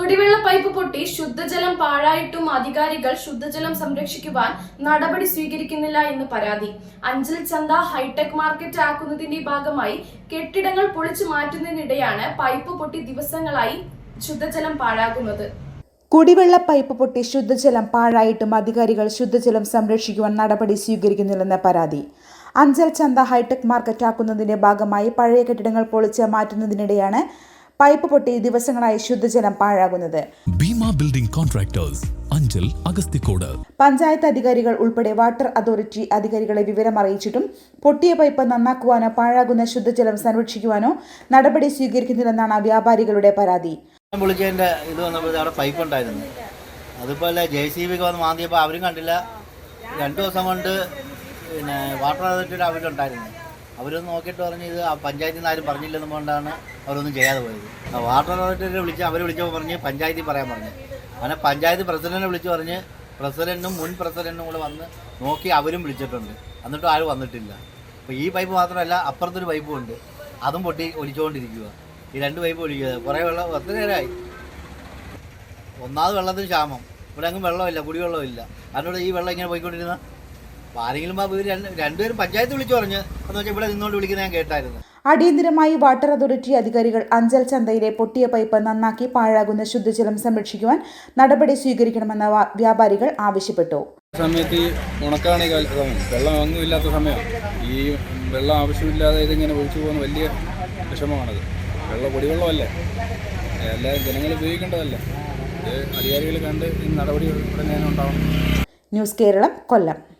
കുടിവെള്ള പൈപ്പ് പൊട്ടി ശുദ്ധജലം പാഴായിട്ടും അധികാരികൾ ശുദ്ധജലം സംരക്ഷിക്കുവാൻ നടപടി സ്വീകരിക്കുന്നില്ല എന്ന് പരാതി. അഞ്ചൽ ചന്ത ഹൈടെക് മാർക്കറ്റ് ആക്കുന്നതിന്റെ ഭാഗമായി കെട്ടിടങ്ങൾ പൊളിച്ചു മാറ്റുന്നതിനിടെയാണ് പൈപ്പ് പൊട്ടി ദിവസങ്ങളായി ശുദ്ധജലം പാഴാകുന്നത്. കുടിവെള്ള പൈപ്പ് പൊട്ടി ശുദ്ധജലം പാഴായിട്ടും അധികാരികൾ ശുദ്ധജലം സംരക്ഷിക്കുവാൻ നടപടി സ്വീകരിക്കുന്നില്ലെന്ന പരാതി. അഞ്ചൽ ചന്ത ഹൈടെക് മാർക്കറ്റ് ആക്കുന്നതിന്റെ ഭാഗമായി പഴയ കെട്ടിടങ്ങൾ പൊളിച്ച് മാറ്റുന്നതിനിടെയാണ് പൈപ്പ് പൊട്ടി ദിവസങ്ങളായി ശുദ്ധജലം പാഴാകുന്നത്. Bheema building contractors Anchal Agasthikode. Panchayat അധികാരികൾ ഉൾപ്പെടെ വാട്ടർ അതോറിറ്റി അധികാരികളെ വിവരം അറിയിച്ചിട്ടും പൊട്ടിയ പൈപ്പ് നന്നാക്കുവാനോ പാഴാകുന്ന ശുദ്ധജലം സംരക്ഷിക്കുവാനോ നടപടി സ്വീകരിക്കുന്നില്ലെന്നാണ് വ്യാപാരികളുടെ പരാതി. വിളിച്ചതിന്റെ ഇത് വന്നപ്പോൾ അവിടെ പൈപ്പ് ഉണ്ടായിരുന്നു. അതുപോലെ ജെ സി ബി വന്ന് മാന്തിയപ്പോൾ അവരും കണ്ടില്ല. രണ്ട് ദിവസം കൊണ്ട് പിന്നെ വാട്ടർ അതോറിറ്റിയുടെ അവരുണ്ടായിരുന്നു അവരൊന്ന് നോക്കിയിട്ട് പറഞ്ഞ് ഇത് ആ പഞ്ചായത്തിൽ നിന്ന് ആരും പറഞ്ഞില്ലെന്ന് കൊണ്ടാണ് അവരൊന്നും ചെയ്യാതെ പോയത്. വാട്ടർ അതോറിറ്റിയെ വിളിച്ച് അവർ വിളിച്ചപ്പോൾ പറഞ്ഞ് പഞ്ചായത്തിൽ പറയാൻ പറഞ്ഞു. അങ്ങനെ പഞ്ചായത്ത് പ്രസിഡന്റിനെ വിളിച്ച് പറഞ്ഞ് പ്രസിഡന്റും മുൻ പ്രസിഡന്റും കൂടെ വന്ന് നോക്കി അവരും വിളിച്ചിട്ടുണ്ട്. എന്നിട്ടും ആരും വന്നിട്ടില്ല. അപ്പോൾ ഈ പൈപ്പ് മാത്രമല്ല അപ്പുറത്തൊരു പൈപ്പും ഉണ്ട്. അതും പൊട്ടി ഒലിച്ചുകൊണ്ടിരിക്കുക ഈ രണ്ട് പൈപ്പ് ഒഴിക്കുക കുറേ വെള്ളം ഒത്തിരി നേരമായി? ഒന്നാമത് വെള്ളത്തിന് ക്ഷാമം. ഇവിടെ അങ്ങ് വെള്ളമില്ല കുടിവെള്ളമില്ല. അതിനോട് ഈ വെള്ളം ഇങ്ങനെ പോയിക്കൊണ്ടിരുന്ന അപ്പോൾ ആരെങ്കിലും ആ വീട് രണ്ട് രണ്ടുപേരും പഞ്ചായത്ത് വിളിച്ചു പറഞ്ഞ് എന്ന് വെച്ചാൽ ഇവിടെ നിന്നുകൊണ്ട് വിളിക്കുന്നത് ഞാൻ കേട്ടായിരുന്നു. അടിയന്തരമായി വാട്ടർ അതോറിറ്റി അധികാരികൾ അഞ്ചൽ ചന്തയിലെ പൊട്ടിയ പൈപ്പ് നന്നാക്കി പാഴാകുന്ന ശുദ്ധജലം സംരക്ഷിക്കുവാൻ നടപടി സ്വീകരിക്കണമെന്ന് വാ- വ്യാപാരികൾ ആവശ്യപ്പെട്ടു. സമയത്ത് ഈ ഉണക്കാണ് ഈ സമയം വെള്ളം ഒന്നും ഇല്ലാത്ത സമയം. ഈ വെള്ളം ആവശ്യമില്ലാതെ ഇതിങ്ങനെ ഒഴിച്ചു പോകുന്ന വലിയ വിഷമമാണത്. വെള്ളം കുടിവെള്ളമല്ലേ? എല്ലാവരും ജനങ്ങൾ ഉപയോഗിക്കേണ്ടതല്ലേ? ഇത് അധികാരികൾ കണ്ട് ഈ നടപടി ഉടനെ തന്നെ ഉണ്ടാവണം. News Kerala Kollam.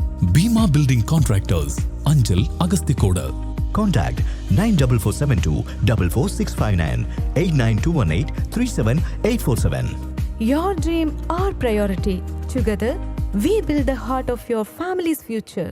Bhima building contractors Anchal Agasthikode Contact 94472 44659 89218 37847. Your dream, our priority. Together, we build the heart of your family's future.